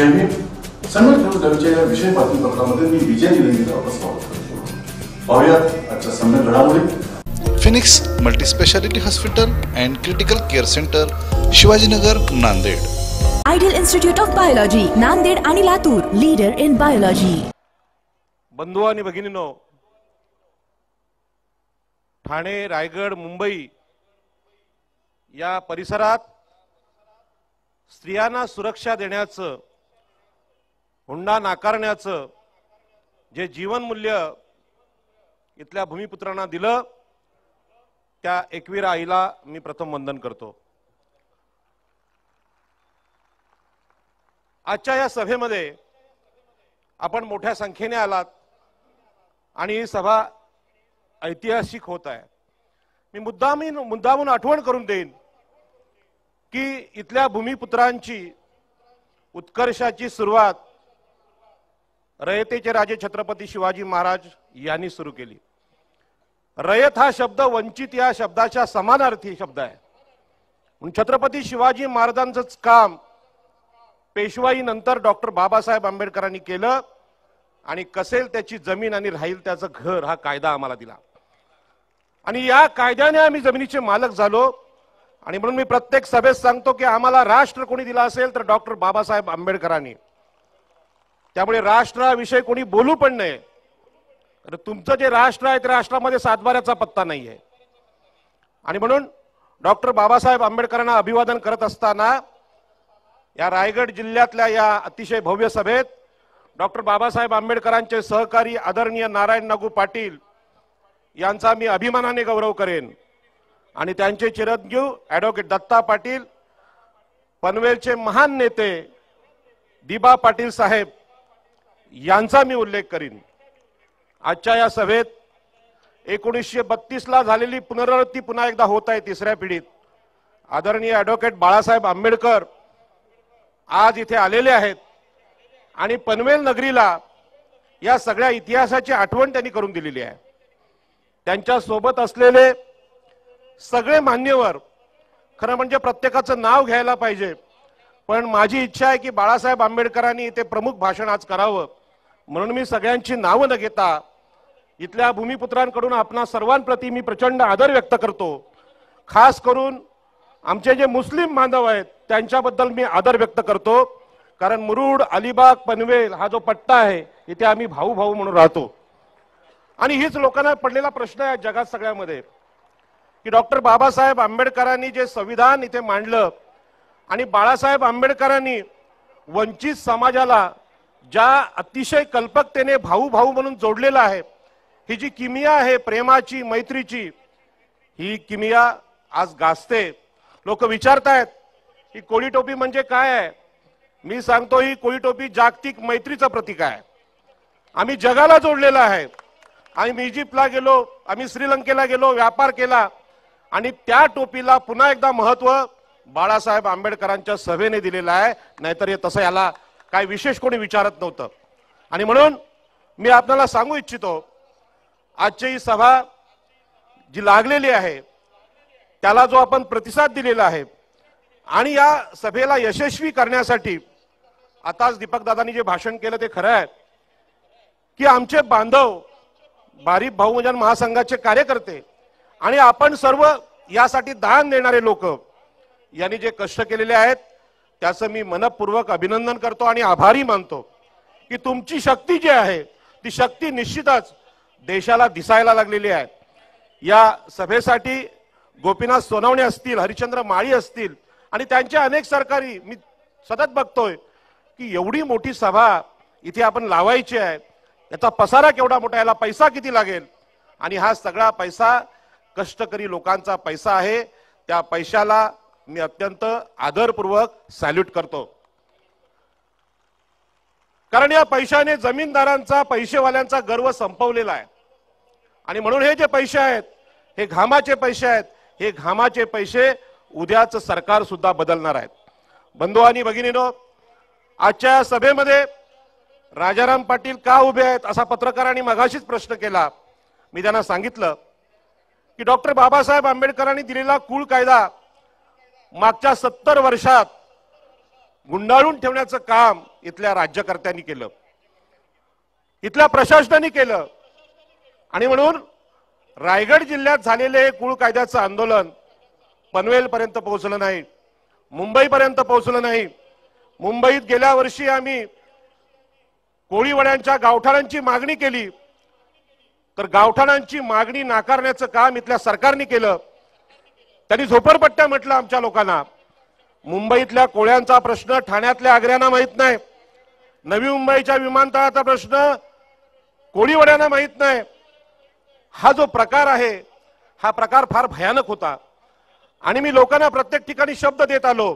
जय भीम संघ विरुद्धच्या या विषय बातमीपत्रामध्ये मी विजय निलंगेकर आपलं स्वागत करतो. पाहूयात आजच्या सम्यक घडामोडी. Phoenix multispeciality hospital and critical care centre Shivajinagar Nanded. Ideal institute of biology Nanded आणि लातूर लीडर इन बायोलॉजी बंधू आणि भगिनीनो ठाणे रायगड मुंबई या परिसरात स्त्रियांना सुरक्षा देण्याचं हुंडा नाकारण्याचं जे जीवनमूल्य इथल्या भूमिपुत्रांना दिलं त्या एकवीर आईला मी प्रथम वंदन करतो. आजच्या या सभेमध्ये आपण मोठ्या संख्येने आलात आणि ही सभा ऐतिहासिक होत आहे. मी मुद्दामी मुद्दामून आठवण करून देईन की इथल्या भूमिपुत्रांची उत्कर्षाची सुरुवात रयतेचे राजे छत्रपती शिवाजी महाराज यांनी सुरू केली. रयत हा शब्द वंचित या शब्दाच्या समानार्थी शब्द आहे. म्हणून छत्रपती शिवाजी महाराजांचंच काम पेशवाई नंतर डॉक्टर बाबासाहेब आंबेडकरांनी केलं आणि कसेल त्याची जमीन आणि राहील त्याचं घर हा कायदा आम्हाला दिला. आणि या कायद्याने आम्ही जमिनीचे मालक झालो आणि म्हणून मी प्रत्येक सभेत सांगतो की आम्हाला राष्ट्र कोणी दिला असेल तर डॉक्टर बाबासाहेब आंबेडकरांनी. त्यामुळे राष्ट्राविषयी कोणी बोलू पण नाही तर तुमचं जे राष्ट्र आहे ते राष्ट्रामध्ये सातबाऱ्याचा पत्ता नाही आहे आणि म्हणून डॉक्टर बाबासाहेब आंबेडकरांना अभिवादन करत असताना या रायगड जिल्ह्यातल्या या अतिशय भव्य सभेत डॉक्टर बाबासाहेब आंबेडकरांचे सहकारी आदरणीय नारायण नागू पाटील यांचा मी अभिमानाने गौरव करेन. आणि त्यांचे चिरंजीव ॲडव्होकेट दत्ता पाटील पनवेलचे महान नेते दिबा पाटील साहेब यांचा मी उल्लेख करीन. आजच्या या सभेत एकोणीसशे बत्तीसला झालेली पुनरावृत्ती पुन्हा एकदा होत आहे तिसऱ्या पिढीत. आदरणीय ॲडव्होकेट बाळासाहेब आंबेडकर आज इथे आलेले आहेत आणि पनवेल नगरीला या सगळ्या इतिहासाची आठवण त्यांनी करून दिलेली आहे. त्यांच्यासोबत असलेले सगळे मान्यवर खरं म्हणजे प्रत्येकाचं नाव घ्यायला पाहिजे पण माझी इच्छा आहे की बाळासाहेब आंबेडकरांनी इथे प्रमुख भाषण आज करावं. म्हणून मी सगळ्यांची नावं न घेता इथल्या भूमिपुत्रांकडून आपणा सर्वांप्रती मी प्रचंड आदर व्यक्त करतो. खास करून आमचे जे मुस्लिम बांधव आहेत त्यांच्याबद्दल मी आदर व्यक्त करतो. कारण मुरुड अलिबाग पनवेल हा जो पट्टा आहे इथे आम्ही भाऊ भाऊ म्हणून राहतो. आणि हीच लोकांना पडलेला प्रश्न आहे जगात सगळ्यामध्ये. की डॉक्टर बाबासाहेब आंबेडकरांनी जे संविधान इथे मांडलं आणि बाळासाहेब आंबेडकरांनी वंचित समाजाला ज्या अतिशय कल्पकतेने भाऊ भाऊ म्हणून जोडलेला आहे ही जी किमिया आहे प्रेमाची मैत्रीची ही किमिया आज गाजते. लोक विचारतायत की कोळी टोपी म्हणजे काय आहे? मी सांगतो ही कोळी टोपी जागतिक मैत्रीचं प्रतीक आहे. आम्ही जगाला जोडलेलं आहे. आम्ही इजिप्तला गेलो आम्ही श्रीलंकेला गेलो व्यापार केला आणि त्या टोपीला पुन्हा एकदा महत्त्व बाळासाहेब आंबेडकरांच्या सभेने दिलेलं आहे. नाहीतर हे तसं याला काय विशेष कोणी विचारत नव्हतं. आणि म्हणून मी आपल्याला सांगू इच्छितो आजची ही सभा जी लागलेली आहे त्याला जो आपण प्रतिसाद दिलेला आहे आणि या सभेला यशस्वी करण्यासाठी आताच दीपकदादांनी जे भाषण केलं ते खरं आहे की आमचे बांधव बारीक भाऊजन महासंघाचे कार्यकर्ते आणि आपण सर्व यासाठी दान देणारे लोक यांनी जे कष्ट केलेले आहेत त्याचं मी मनपूर्वक अभिनंदन करतो आणि आभारी मानतो की तुमची शक्ती जी आहे ती शक्ती निश्चितच देशाला दिसायला लागलेली आहे. या सभेसाठी गोपीनाथ सोनवणे असतील हरिश्चंद्र माळी असतील आणि त्यांचे अनेक सरकारी मी सतत बघतोय की एवढी मोठी सभा इथे आपण लावायची आहे याचा पसारा केवढा मोठा याला पैसा किती लागेल? आणि हा सगळा पैसा कष्टकरी लोकांचा पैसा आहे त्या पैशाला मी अत्यंत आदरपूर्वक सॅल्यूट करतो. कारण या पैशाने जमीनदारांचा पैसेवाल्यांचा गर्व संपवलेला आहे. आणि म्हणून हे जे पैसे आहेत हे घामाचे पैसे आहेत हे घामाचे पैसे उद्याच सरकार सुद्धा बदलणार आहेत. बंधू आणि भगिनीनो आजच्या सभेमध्ये राजाराम पाटील का उभे आहेत असा पत्रकारांनी मगाशीच प्रश्न केला. मी त्यांना सांगितलं की डॉक्टर बाबासाहेब आंबेडकरांनी दिलेला कुळ कायदा मागच्या सत्तर वर्षात गुंडाळून ठेवण्याचं काम इथल्या राज्यकर्त्यांनी केलं. इथल्या प्रशासनाने केलं. आणि म्हणून रायगड जिल्ह्यात झालेले हे कुळ कायद्याचं आंदोलन पनवेलपर्यंत पोहोचलं नाही. मुंबईपर्यंत पोहोचलं नाही. मुंबईत गेल्या वर्षी आम्ही कोळीवड्यांच्या गावठाणांची मागणी केली. तर गावठाणांची मागणी नाकारण्याचं काम इथल्या सरकारने केलं. त्यांनी झोपडपट्ट्या म्हटलं आमच्या लोकांना. मुंबईतल्या कोळ्यांचा प्रश्न ठाण्यातल्या आग्र्यांना माहीत नाही. नवी मुंबईच्या विमानतळाचा प्रश्न कोळीवड्यांना माहीत नाही. हा जो प्रकार आहे हा प्रकार फार भयानक होता. आणि मी लोकांना प्रत्येक ठिकाणी शब्द देत आलो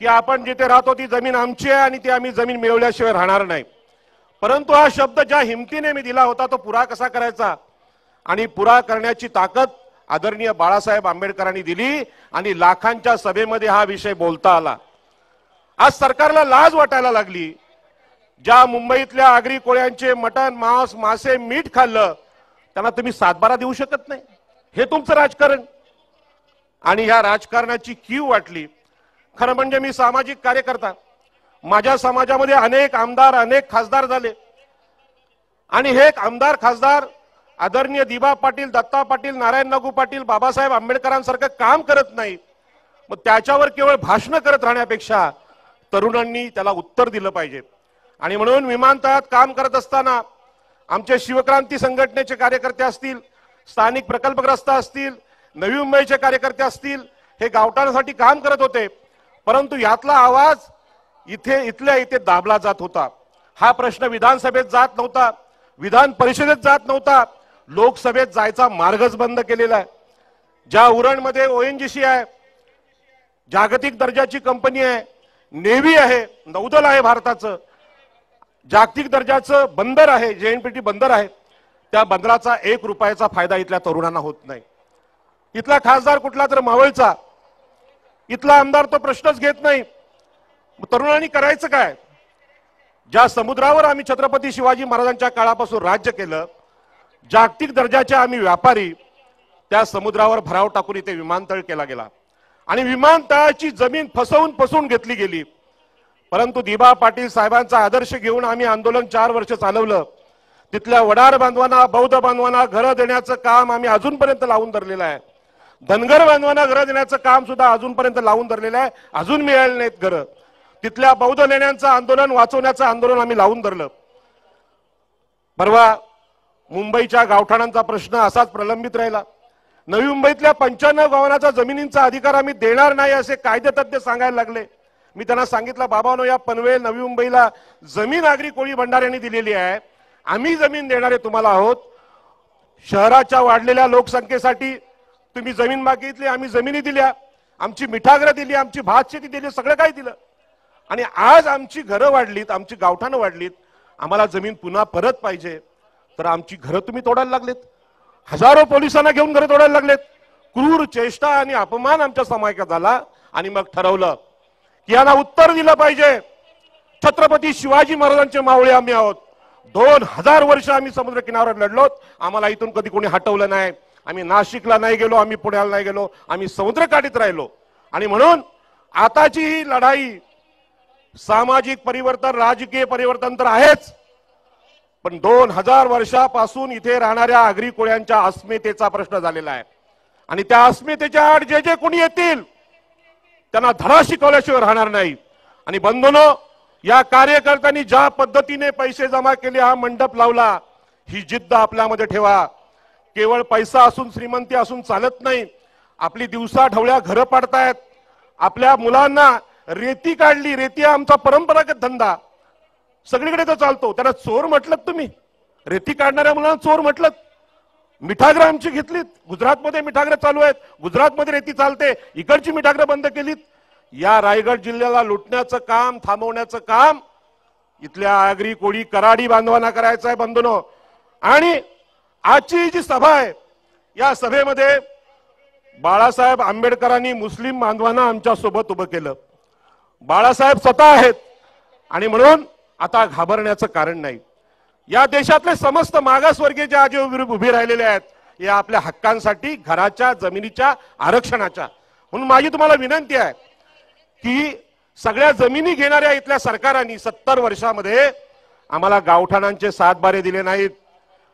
की आपण जिथे राहतो ती जमीन आमची आहे आणि ती आम्ही जमीन मिळवल्याशिवाय राहणार नाही. परंतु हा शब्द ज्या हिमतीने मी दिला होता तो पुरा कसा करायचा? आणि पुरा करण्याची ताकद आदरणीय बाळासाहेब आंबेडकरांनी दिली आणि लाखांच्या सभेमध्ये हा विषय बोलता आला. आज सरकारला लाज वाटायला लागली. ज्या मुंबईतल्या आगरी कोळ्यांचे मटण मांस मासे मीठ खाल्लं त्यांना तुम्ही सातबारा देऊ शकत नाही. हे तुमचं राजकारण. आणि ह्या राजकारणाची कीव वाटली. खरं म्हणजे मी सामाजिक कार्यकर्ता. माझ्या समाजामध्ये अनेक आमदार अनेक खासदार झाले. आणि हे आमदार खासदार आदरणीय दिबा पाटील दत्ता पाटील नारायण नागू पाटील बाबासाहेब आंबेडकरांसारखं काम करत नाही. मग त्याच्यावर केवळ भाषणं करत राहण्यापेक्षा तरुणांनी त्याला उत्तर दिलं पाहिजे. आणि म्हणून विमानतळात काम करत असताना आमचे शिवक्रांती संघटनेचे कार्यकर्ते असतील स्थानिक प्रकल्पग्रस्त असतील नवी मुंबईचे कार्यकर्ते असतील हे गावठाणासाठी काम करत होते. परंतु यातला आवाज इथे इथल्या इथे दाबला जात होता. हा प्रश्न विधानसभेत जात नव्हता विधान परिषदेत जात नव्हता लोकसभेत जायचा मार्गच बंद केलेला आहे. ज्या उरणमध्ये ओएनजीसी आहे जागतिक दर्जाची कंपनी आहे नेव्ही आहे नौदल आहे भारताचं जागतिक दर्जाचं बंदर आहे जेएनपीटी बंदर आहे त्या बंदराचा एक रुपयाचा फायदा इथल्या तरुणांना होत नाही. इथला खासदार कुठला तर मावळचा इथला आमदार तो प्रश्नच घेत नाही. तरुणांनी करायचं काय? ज्या समुद्रावर आम्ही छत्रपती शिवाजी महाराजांच्या काळापासून राज्य केलं जागतिक दर्जाचे आम्ही व्यापारी त्या समुद्रावर भराव टाकून इथे विमानतळ केला गेला. आणि विमानतळाची जमीन फसवून फसवून घेतली गेली. परंतु दिबा पाटील साहेबांचा आदर्श घेऊन आम्ही आंदोलन चार वर्ष चालवलं. तिथल्या वडार बांधवांना बौद्ध बांधवांना घरं देण्याचं काम आम्ही अजूनपर्यंत लावून धरलेलं आहे. धनगर बांधवांना घरं देण्याचं काम सुद्धा अजूनपर्यंत लावून धरलेलं आहे. अजून मिळाले नाहीत घरं. तिथल्या बौद्ध लेण्यांचं आंदोलन वाचवण्याचं आंदोलन आम्ही लावून धरलं. परवा मुंबईच्या गावठाणांचा प्रश्न असाच प्रलंबित राहिला. नवी मुंबईतल्या पंच्याण्णव गावांचा जमिनींचा अधिकार आम्ही देणार नाही असे कायदेतज्ञ सांगायला लागले. मी त्यांना सांगितलं बाबानो या पनवेल नवी मुंबईला जमीन आगरी कोळी भंडाऱ्यांनी दिलेली आहे. आम्ही जमीन देणारे तुम्हाला आहोत. शहराच्या वाढलेल्या लोकसंख्येसाठी तुम्ही जमीन मागितली आम्ही जमिनी दिल्या. आमची मिठाग्र दिली आमची भात शेती दिली सगळं काही दिलं. आणि आज आमची घरं वाढलीत आमची गावठाणं वाढलीत. आम्हाला जमीन पुन्हा परत पाहिजे. तर आमची घरं तुम्ही तोडायला लागलेत. हजारो पोलिसांना घेऊन घरं तोडायला लागलेत. क्रूर चेष्टा आणि अपमान आमच्या समायकात झाला आणि मग ठरवलं की यांना उत्तर दिलं पाहिजे. छत्रपती शिवाजी महाराजांचे मावळे आम्ही आहोत. दोन हजार वर्ष आम्ही समुद्र किनाऱ्यावर लढलोत. आम्हाला इथून कधी कोणी हटवलं नाही. आम्ही नाशिकला नाही गेलो आम्ही पुण्याला नाही गेलो. आम्ही समुद्रकाठीत राहिलो. आणि म्हणून आताची ही लढाई सामाजिक परिवर्तन राजकीय परिवर्तन तर आहेच. पण दोन हजार वर्षापासून इथे राहणाऱ्या आगरी कोळ्यांच्या अस्मितेचा प्रश्न झालेला आहे. आणि त्या अस्मितेच्या आड जे जे कोणी येतील त्यांना धडा शिकवल्याशिवाय राहणार नाही. आणि बंधूनो या कार्यकर्त्यांनी ज्या पद्धतीने पैसे जमा केले हा मंडप लावला ही जिद्द आपल्यामध्ये ठेवा. केवळ पैसा असून श्रीमंती असून चालत नाही. आपली दिवसा ढवळ्या घरं पाडतायत. आपल्या मुलांना रेती काढली रेती हा आमचा परंपरागत धंदा. सगळीकडे तो चालतो. त्याला चोर म्हटलं तुम्ही. रेती काढणाऱ्या मुलांना चोर म्हटलं मिठाग्र आमची घेतलीत. गुजरातमध्ये मिठाग्र चालू आहेत. गुजरातमध्ये रेती चालते. इकडची मिठाग्र बंद केलीत. या रायगड जिल्ह्याला लुटण्याचं काम थांबवण्याचं काम इथल्या आगरी कोळी कराडी बांधवांना करायचं आहे बंधनं. आणि आजची जी सभा आहे या सभेमध्ये बाळासाहेब आंबेडकरांनी मुस्लिम बांधवांना आमच्यासोबत उभं केलं. बाळासाहेब स्वतः आहेत. आणि म्हणून आता घाबरण्याचं कारण नाही. या देशातले समस्त मागासवर्गीय जे आज उभे राहिलेले आहेत या आपल्या हक्कांसाठी घराच्या जमिनीच्या आरक्षणाच्या. म्हणून माझी तुम्हाला विनंती आहे की सगळ्या जमिनी घेणाऱ्या इथल्या सरकारांनी सत्तर वर्षामध्ये आम्हाला गावठाणांचे सात बारे दिले नाहीत.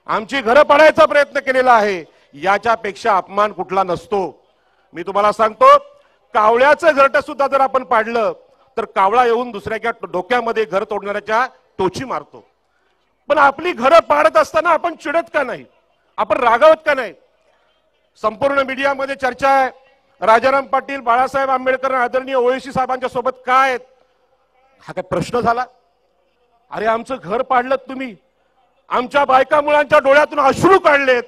आमची घरं पाडायचा प्रयत्न केलेला आहे. याच्यापेक्षा अपमान कुठला नसतो. मी तुम्हाला सांगतो कावळ्याचं घरट सुद्धा जर आपण पाडलं तर कावळा येऊन दुसऱ्याच्या डोक्यामध्ये घर तोडणाऱ्याच्या टोची मारतो. पण आपली घरं पाडत असताना आपण चिडत का नाही? आपण रागावत का नाही? संपूर्ण मीडियामध्ये चर्चा आहे. राजाराम पाटील बाळासाहेब आंबेडकर आदरणीय ओएसी साहेबांच्या सोबत काय आहेत? हा काय प्रश्न झाला? अरे आमचं घर पाडलं तुम्ही. आमच्या बायका मुलांच्या डोळ्यातून अश्रू काढलेत.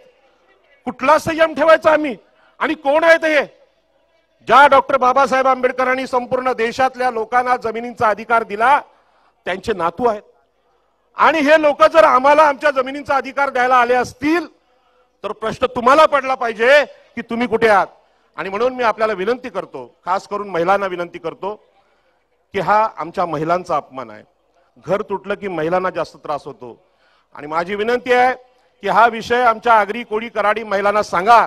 कुठला संयम ठेवायचा आम्ही? आणि कोण आहेत हे? ज्या डॉक्टर बाबासाहेब आंबेडकरांनी संपूर्ण देशातल्या लोकांना जमिनींचा अधिकार दिला त्यांचे नातू आहेत. आणि हे लोक जर आम्हाला आमच्या जमिनींचा अधिकार द्यायला आले असतील तर प्रश्न तुम्हाला पडला पाहिजे की तुम्ही कुठे आहात? आणि म्हणून मी आपल्याला विनंती करतो खास करून महिलांना विनंती करतो की हा आमच्या महिलांचा अपमान आहे. घर तुटलं की महिलांना जास्त त्रास होतो. आणि माझी विनंती आहे की हा विषय आमच्या आगरी कोळी कराडी महिलांना सांगा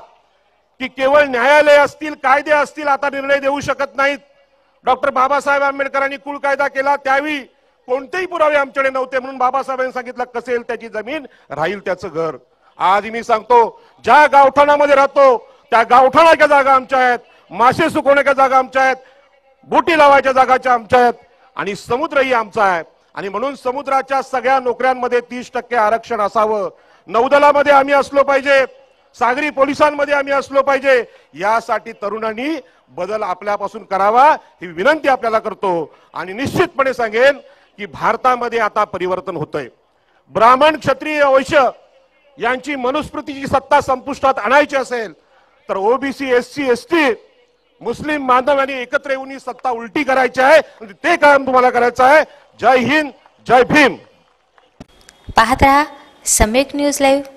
की केवळ न्यायालय असतील कायदे असतील आता निर्णय देऊ शकत नाहीत. डॉक्टर बाबासाहेब आंबेडकरांनी कुळ कायदा केला त्यावेळी कोणतेही पुरावे आमच्याकडे नव्हते म्हणून बाबासाहेबांनी सांगितलं कसेल त्याची जमीन राहील त्याचं घर. आज मी सांगतो ज्या गावठाणामध्ये राहतो त्या गावठाणाच्या जागा आमच्या आहेत मासे सुकवण्याच्या जागा आमच्या आहेत बोटी लावायच्या जागाच्या आमच्या आहेत आणि समुद्रही आमचा आहे. आणि म्हणून समुद्राच्या सगळ्या नोकऱ्यांमध्ये तीस टक्के आरक्षण असावं. नौदलामध्ये आम्ही असलो पाहिजे. सागरी पोलिसांमध्ये आम्ही असलो पाहिजे. यासाठी तरुणांनी बदल आपल्यापासून करावा ही विनंती आपल्याला करतो. आणि निश्चितपणे सांगेन की भारतामध्ये आता परिवर्तन होतंय. ब्राह्मण क्षत्रिय वैश्य यांची मनुस्मृतीची सत्ता संपुष्टात आणायची असेल तर OBC S C S T मुस्लिम बांधव यांनी एकत्र येऊन ही सत्ता उलटी करायची आहे. म्हणजे ते काम तुम्हाला करायचं आहे. जय हिंद जय भीम. पाहत राहा सम्यक न्यूज लाईव्ह.